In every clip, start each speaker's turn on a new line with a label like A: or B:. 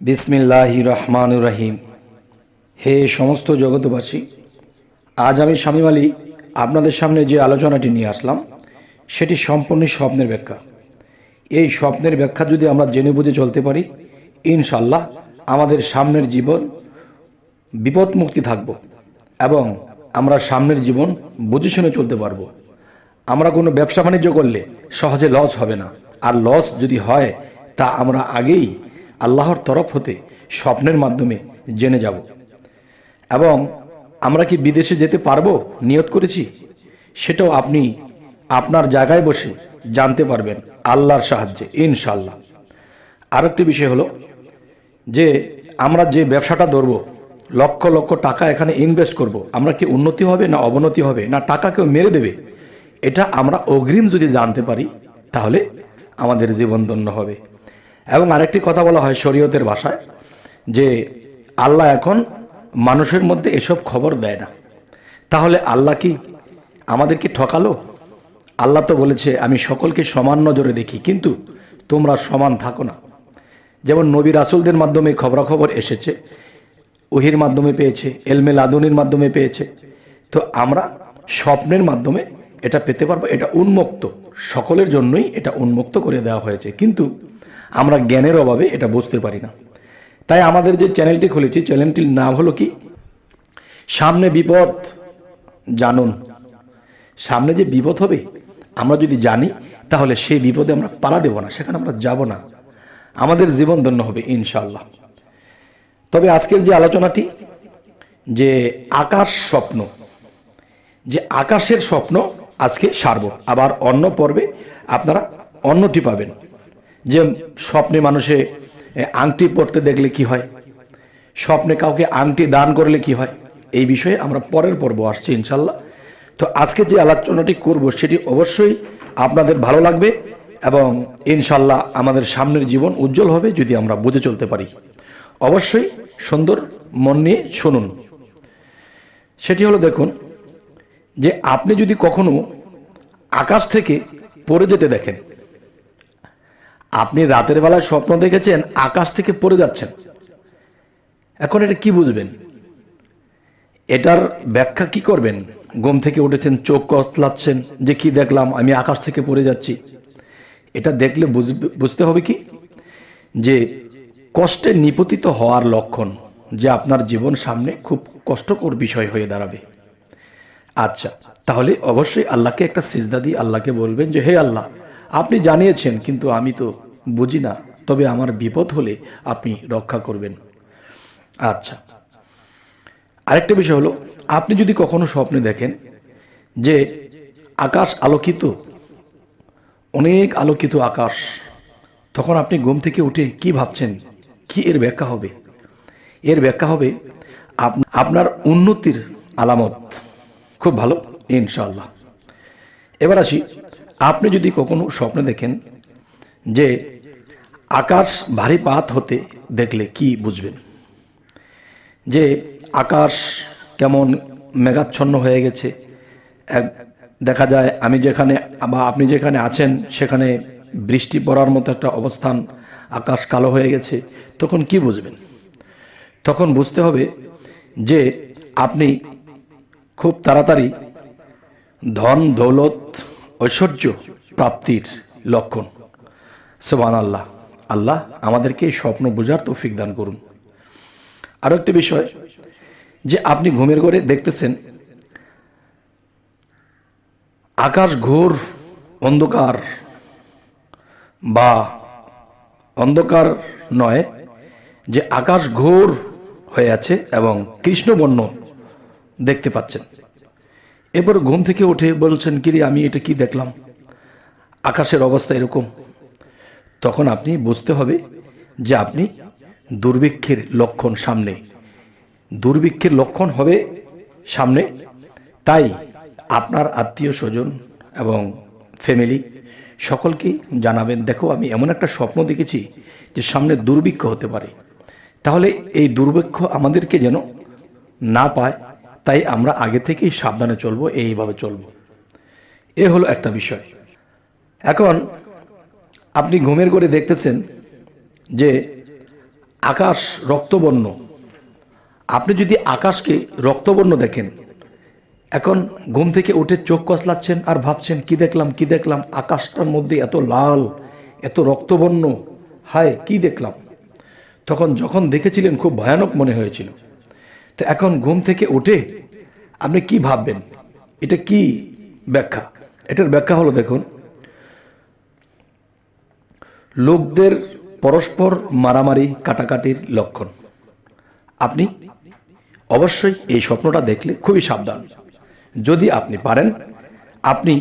A: বিসমিল্লাহ রহমান রহিম। হে সমস্ত জগতবাসী আজ আমি স্বামী আলী আপনাদের সামনে যে আলোচনাটি নিয়ে আসলাম, সেটি সম্পূর্ণ স্বপ্নের ব্যাখ্যা। এই স্বপ্নের ব্যাখ্যা যদি আমরা জেনে বুঝে চলতে পারি ইনশাল্লাহ আমাদের সামনের জীবন বিপদ মুক্তি থাকব এবং আমরা সামনের জীবন বুঝে শুনে চলতে পারব। আমরা কোনো ব্যবসা বাণিজ্য করলে সহজে লস হবে না। আর লস যদি হয়, তা আমরা আগেই আল্লাহর তরফ হতে স্বপ্নের মাধ্যমে জেনে যাব। এবং আমরা কি বিদেশে যেতে পারব নিয়ত করেছি? সেটাও আপনি আপনার জায়গায় বসে জানতে পারবেন আল্লাহর সাহায্যে ইনশাল্লাহ আরেকটি বিষয় হলো যে আমরা যে ব্যবসাটা ধরবো, লক্ষ লক্ষ টাকা এখানে ইনভেস্ট করব। আমরা কি উন্নতি হবে না অবনতি হবে? না টাকা কেউ মেরে দেবে? এটা আমরা অগ্রিম যদি জানতে পারি, তাহলে আমাদের জীবন ধন্য হবে। এবং আরেকটি কথা বলা হয় শরীয়তের ভাষায়, যে আল্লাহ এখন মানুষের মধ্যে এসব খবর দেয় না। তাহলে আল্লাহ কি আমাদেরকে ঠকালো? আল্লাহ তো বলেছে, আমি সকলকে সমান নজরে দেখি, কিন্তু তোমরা সমান থাকো না। যেমন নবী রাসুলদের মাধ্যমে খবরাখবর এসেছে ওহির মাধ্যমে পেয়েছে, এলমে লাদুনির মাধ্যমে পেয়েছে। তো আমরা স্বপ্নের মাধ্যমে এটা পেতে পারব, এটা উন্মুক্ত। সকলের জন্যই এটা উন্মুক্ত করে দেওয়া হয়েছে। কিন্তু আমরা জ্ঞানের অভাবে এটা বুঝতে পারি না। তাই আমাদের যে চ্যানেলটি খুলেছি, চ্যানেলটির নাম হলো কি? সামনে বিপদ জানুন। সামনে যে বিপদ হবে, আমরা যদি জানি, তাহলে সেই বিপদে আমরা পাড়া দেব না, সেখানে আমরা যাব না। আমাদের জীবন ধন্য হবে ইনশাল্লাহ তবে আজকের যে আলোচনাটি, যে আকাশ স্বপ্ন, যে আকাশের স্বপ্ন আজকে সারব। আবার অন্য পর্বে আপনারা অন্যটি পাবেন। যে স্বপ্নে মানুষে আংটি পরতে দেখলে কি হয়? স্বপ্নে কাউকে আংটি দান করলে কি হয়? এই বিষয়ে আমরা পরের পর্ব আসছি ইনশাল্লাহ। তো আজকে যে আলোচনাটি করব, সেটি অবশ্যই আপনাদের ভালো লাগবে এবং ইনশাল্লাহ আমাদের সামনের জীবন উজ্জ্বল হবে যদি আমরা বুঝে চলতে পারি। অবশ্যই সুন্দর মন নিয়ে শুনুন। সেটি হলো দেখুন, যে আপনি যদি কখনো আকাশ থেকে পড়ে যেতে দেখেন আপনি রাতের বেলায় স্বপ্ন দেখেছেন, আকাশ থেকে পড়ে যাচ্ছেন। এখন এটা কি বুঝবেন? এটার ব্যাখ্যা কি করবেন? ঘুম থেকে উঠেছেন, চোখ কতলাচ্ছেন, যে কি দেখলাম, আমি আকাশ থেকে পড়ে যাচ্ছি। এটা দেখলে বুঝতে হবে কি? যে কষ্টে নিপতিত হওয়ার লক্ষণ যে আপনার জীবন সামনে খুব কষ্টকর বিষয় হয়ে দাঁড়াবে। আচ্ছা তাহলে অবশ্যই আল্লাহকে একটা সিজদা দিয়ে আল্লাহকে বলবেন যে, হে আল্লাহ আপনি জানিয়েছেন, কিন্তু আমি তো বুঝি না। তবে আমার বিপদ হলে আপনি রক্ষা করবেন। আচ্ছা। আরেকটা বিষয় হলো, আপনি যদি কখনো স্বপ্নে দেখেন যে আকাশ আলোকিত, অনেক আলোকিত আকাশ, তখন আপনি ঘুম থেকে উঠে কি ভাবছেন? কি এর ব্যাখ্যা হবে? এর ব্যাখ্যা হবে আপনার উন্নতির আলামত। খুব ভালো ইনশাল্লাহ এবার আসি আপনি যদি কখনো স্বপ্নে দেখেন যে আকাশ ভারী পাত হতে দেখলে কি বুঝবেন? যে আকাশ কেমন মেঘাচ্ছন্ন হয়ে গেছে। দেখা যায় আমি যেখানে বা আপনি যেখানে আছেন, সেখানে বৃষ্টি পড়ার মতো একটা অবস্থান, আকাশ কালো হয়ে গেছে, তখন কি বুঝবেন? তখন বুঝতে হবে যে আপনি খুব তাড়াতাড়ি ধন দৌলত ঐশ্বর্য প্রাপ্তির লক্ষণ। সোবান আল্লাহ আল্লাহ আমাদেরকে এই স্বপ্ন বোঝার তৌফিক দান করুন। আরও একটি বিষয়, যে আপনি ঘুমের ঘরে দেখতেছেন, আকাশ ঘোর, অন্ধকার বা অন্ধকার নয়, যে আকাশ ঘোর হয়ে আছে এবং কৃষ্ণবর্ণ দেখতে পাচ্ছেন। এরপর ঘুম থেকে উঠে বলছেন কিরে আমি এটা কি দেখলাম? আকাশের অবস্থা এরকম। তখন আপনি বুঝতে হবে যে আপনি দুর্ভিক্ষের লক্ষণ সামনে। দুর্ভিক্ষের লক্ষণ হবে সামনে। তাই আপনার আত্মীয় স্বজন এবং ফ্যামিলি সকলকেই জানাবেন, দেখো, আমি এমন একটা স্বপ্ন দেখেছি যে সামনে দুর্ভিক্ষ হতে পারে। তাহলে এই দুর্ভিক্ষ আমাদেরকে যেন না পায় তাই আমরা আগে থেকেই সাবধানে চলবো, এইভাবে চলবো। এ হলো একটা বিষয়। এখন আপনি ঘুমের করে দেখতেছেন যে আকাশ রক্তবর্ণ। আপনি যদি আকাশকে রক্তবর্ণ দেখেন, এখন ঘুম থেকে উঠে চোখ কসলাচ্ছেন আর ভাবছেন, কি দেখলাম কি দেখলাম? আকাশটার মধ্যে এত লাল, এত রক্তবর্ণ, হায়, কি দেখলাম? তখন যখন দেখেছিলেন, খুব ভয়ানক মনে হয়েছিল। তো এখন ঘুম থেকে উঠে আপনি কি ভাববেন? এটা কি ব্যাখ্যা? এটার ব্যাখ্যা হলো দেখুন, লোকদের পরস্পর মারামারি, কাটাকাটির লক্ষণ। আপনি অবশ্যই এই স্বপ্নটা দেখলে খুবই সাবধান। যদি আপনি পারেন, আপনি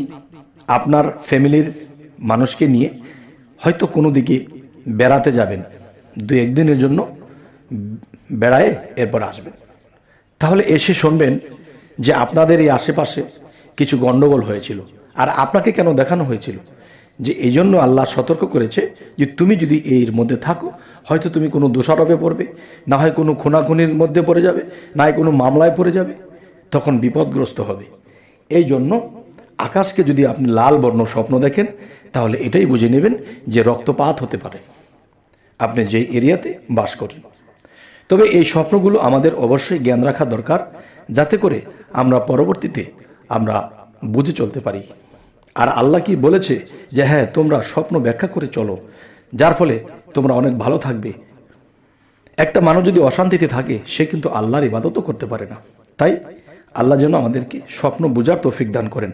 A: আপনার ফ্যামিলির মানুষকে নিয়ে হয়তো কোনো দিকে বেড়াতে যাবেন। দু একদিনের জন্য বেড়ায় এরপর আসবেন। তাহলে এসে শুনবেন যে আপনাদের এই আশেপাশে কিছু গন্ডগোল হয়েছিল। আর আপনাকে কেন দেখানো হয়েছিল? যে এই জন্য আল্লাহ সতর্ক করেছে যে তুমি যদি এর মধ্যে থাকো, হয়তো তুমি কোনো দোষারোপে পড়বে, না হয় কোনো খুনাখুনির মধ্যে পড়ে যাবে, না হয় কোনো মামলায় পড়ে যাবে, তখন বিপদগ্রস্ত হবে। এই জন্য আকাশকে যদি আপনি লাল বর্ণ স্বপ্ন দেখেন, তাহলে এটাই বুঝে নেবেন যে রক্তপাত হতে পারে। আপনি যে এরিয়াতে বাস করেন। তবে এই স্বপ্নগুলো আমাদের অবশ্যই জ্ঞান রাখা দরকার, যাতে করে আমরা পরবর্তীতে আমরা বুঝে চলতে পারি। আর আল্লাহ কি বলেছে যে হ্যাঁ তোমরা স্বপ্ন ব্যাখ্যা করে চলো, যার ফলে তোমরা অনেক ভালো থাকবে। একটা মানুষ যদি অশান্তিতে থাকে, সে কিন্তু আল্লাহর ইবাদতও করতে পারে না। তাই আল্লাহ যেন আমাদেরকে স্বপ্ন বোঝার তৌফিক দান করেন।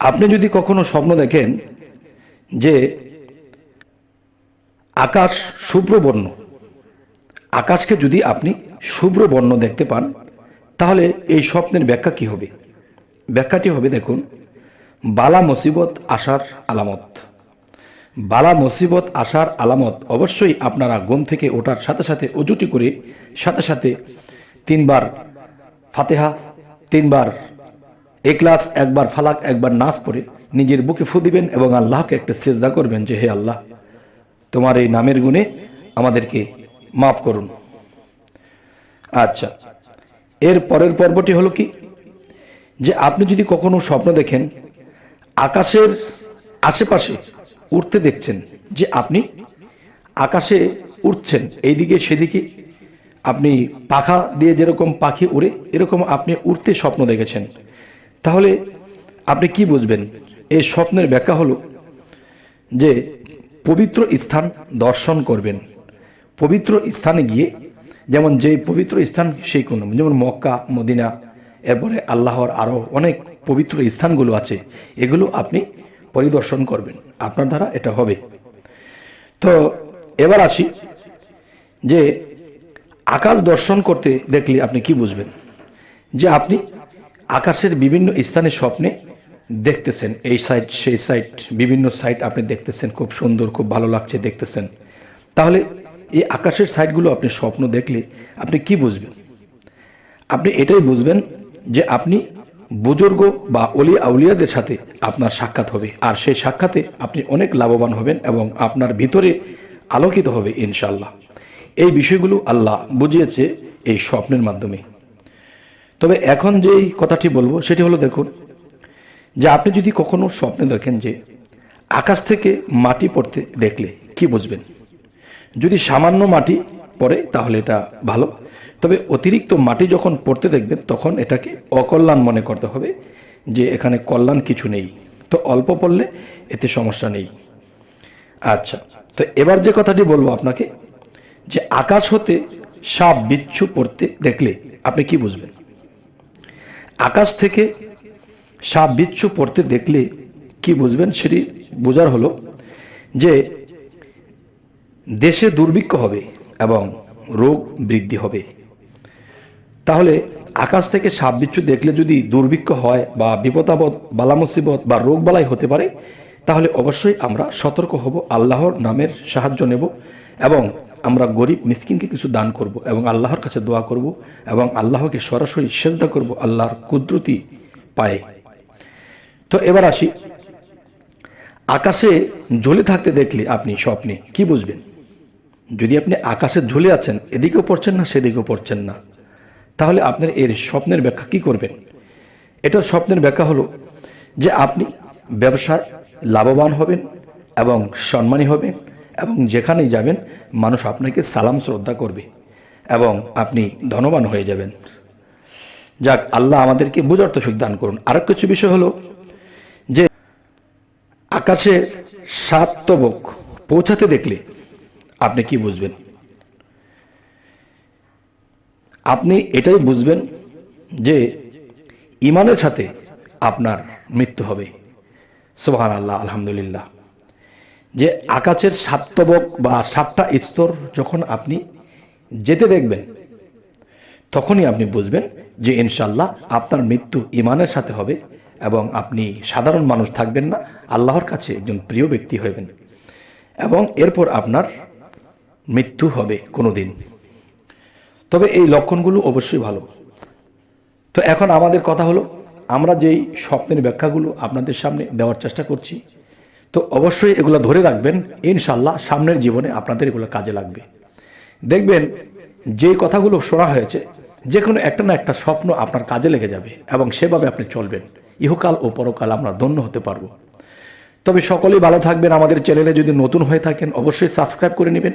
A: আপনি যদি কখনো স্বপ্ন দেখেন যে, আকাশ শুভ্রবর্ণ আকাশকে যদি আপনি শুভ্র বর্ণ দেখতে পান, তাহলে এই স্বপ্নের ব্যাখ্যা কি হবে? ব্যাখ্যাটি হবে, দেখুন, বালা মুসিবত আসার আলামত। বালা মুসিবত আসার আলামত অবশ্যই আপনারা ঘুম থেকে ওঠার সাথে সাথে অজুটি করে, সাথে সাথে তিনবার ফাতেহা, তিনবার এক্লাস একবার ফালাক, একবার নাচ পড়ে নিজের বুকে ফু দিবেন এবং আল্লাহকে একটা সেজদা করবেন যে, হে আল্লাহ, তোমার এই নামের গুণে আমাদেরকে মাফ করুন। আচ্ছা এর পরের পর্বটি হলো কি? যে আপনি যদি কখনো স্বপ্ন দেখেন, আকাশের আশেপাশে উঠতে দেখছেন, যে আপনি আকাশে উঠছেন এইদিকে সেদিকে আপনি পাখা দিয়ে যেরকম পাখি উড়ে, এরকম আপনি উড়তে স্বপ্ন দেখেছেন। তাহলে আপনি কি বুঝবেন? এই স্বপ্নের ব্যাখ্যা হলো যে পবিত্র স্থান দর্শন করবেন। পবিত্র স্থানে গিয়ে, যেমন যে পবিত্র স্থান সেই কোনো, যেমন মক্কা, মদিনা, এরপরে আল্লাহর আরও অনেক পবিত্র স্থানগুলো আছে, এগুলো আপনি পরিদর্শন করবেন। আপনার দ্বারা এটা হবে। তো এবার আসি যে আকাশ দর্শন করতে দেখলে আপনি কি বুঝবেন? যে আপনি আকাশের বিভিন্ন স্থানে স্বপ্নে দেখতেছেন, এই সাইড, সেই সাইড, বিভিন্ন সাইড আপনি দেখতেছেন, খুব সুন্দর, খুব ভালো লাগছে দেখতেছেন। তাহলে এই আকাশের সাইডগুলো আপনি স্বপ্ন দেখলে আপনি কি বুঝবেন? আপনি এটাই বুঝবেন যে আপনি বুজুর্গ বা অলি আউলিয়াদের সাথে আপনার সাক্ষাৎ হবে, আর সেই সাক্ষাতে আপনি অনেক লাভবান হবেন এবং আপনার ভিতরে আলোকিত হবে ইনশাল্লাহ এই বিষয়গুলো আল্লাহ বুঝিয়েছে এই স্বপ্নের মাধ্যমে। তবে এখন যেই কথাটি বলব, সেটি হলো দেখুন, যে আপনি যদি কখনো স্বপ্নে দেখেন যে আকাশ থেকে মাটি পড়তে দেখলে কি বুঝবেন? যদি সামান্য মাটি পড়ে, তাহলে এটা ভালো। তবে অতিরিক্ত মাটি যখন পড়তে দেখবেন, তখন এটাকে অকল্যাণ মনে করতে হবে যে এখানে কল্যাণ কিছু নেই। তো অল্প পড়লে এতে সমস্যা নেই। আচ্ছা তো এবার যে কথাটি বলব আপনাকে, যে আকাশ হতে সাপ, বিচ্ছু পড়তে দেখলে আপনি কি বুঝবেন? আকাশ থেকে সাপ, বিচ্ছু পড়তে দেখলে কি বুঝবেন? সেটি বোঝার হলো যে দেশে দুর্ভিক্ষ হবে এবং রোগ বৃদ্ধি হবে। তাহলে আকাশ থেকে সাপ বিচ্ছু দেখলে যদি দুর্ভিক্ষ হয় বা বিপদাবদ বালা মুসিবত বা রোগ বালাই হতে পারে, তাহলে অবশ্যই আমরা সতর্ক হব, আল্লাহর নামের সাহায্য নেব এবং আমরা গরিব মিসকিনকে কিছু দান করব এবং আল্লাহর কাছে দোয়া করব এবং আল্লাহকে সরাসরি সেজদা করব আল্লাহর কুদরতি পায়ে। তো এবার আসি। আকাশে ঝুলে থাকতে দেখলে আপনি স্বপ্নে কি বুঝবেন? যদি আপনি আকাশে ঝুলে আছেন, এদিকেও পড়ছেন না, সেদিকেও পড়ছেন না। তাহলে আপনার এর স্বপ্নের ব্যাখ্যা কি করবেন? এটার স্বপ্নের ব্যাখ্যা হলো যে আপনি ব্যবসায় লাভবান হবেন এবং সম্মানী হবেন এবং যেখানেই যাবেন, মানুষ আপনাকে সালাম শ্রদ্ধা করবে এবং আপনি ধনবান হয়ে যাবেন। যাক, আল্লাহ আমাদেরকে বোঝার তো দান করুন। আরেক কিছু বিষয় হলো যে আকাশে সাত তবক পৌঁছাতে দেখলে আপনি কি বুঝবেন? আপনি এটাই বুঝবেন যে ইমানের সাথে আপনার মৃত্যু হবে। সোহান আল্লাহ আলহামদুলিল্লাহ। যে আকাশের সাতবক বা সাতটা স্তর যখন আপনি যেতে দেখবেন, তখনই আপনি বুঝবেন যে ইনশাল্লাহ আপনার মৃত্যু ইমানের সাথে হবে এবং আপনি সাধারণ মানুষ থাকবেন না, আল্লাহর কাছে একজন প্রিয় ব্যক্তি হবেন এবং এরপর আপনার মৃত্যু হবে কোনো দিন তবে এই লক্ষণগুলো অবশ্যই ভালো। তো এখন আমাদের কথা হলো, আমরা যেই স্বপ্নের ব্যাখ্যাগুলো আপনাদের সামনে দেওয়ার চেষ্টা করছি, তো অবশ্যই এগুলো ধরে রাখবেন ইনশাল্লাহ সামনের জীবনে আপনাদের এগুলো কাজে লাগবে। দেখবেন যে কথাগুলো শোনা হয়েছে যে কোনো একটা না একটা স্বপ্ন আপনার কাজে লেগে যাবে এবং সেভাবে আপনি চলবেন। ইহকাল ও পরকাল আমরা ধন্য হতে পারব। তবে সকলেই ভালো থাকবেন। আমাদের চ্যানেলে যদি নতুন হয়ে থাকেন, অবশ্যই সাবস্ক্রাইব করে নেবেন।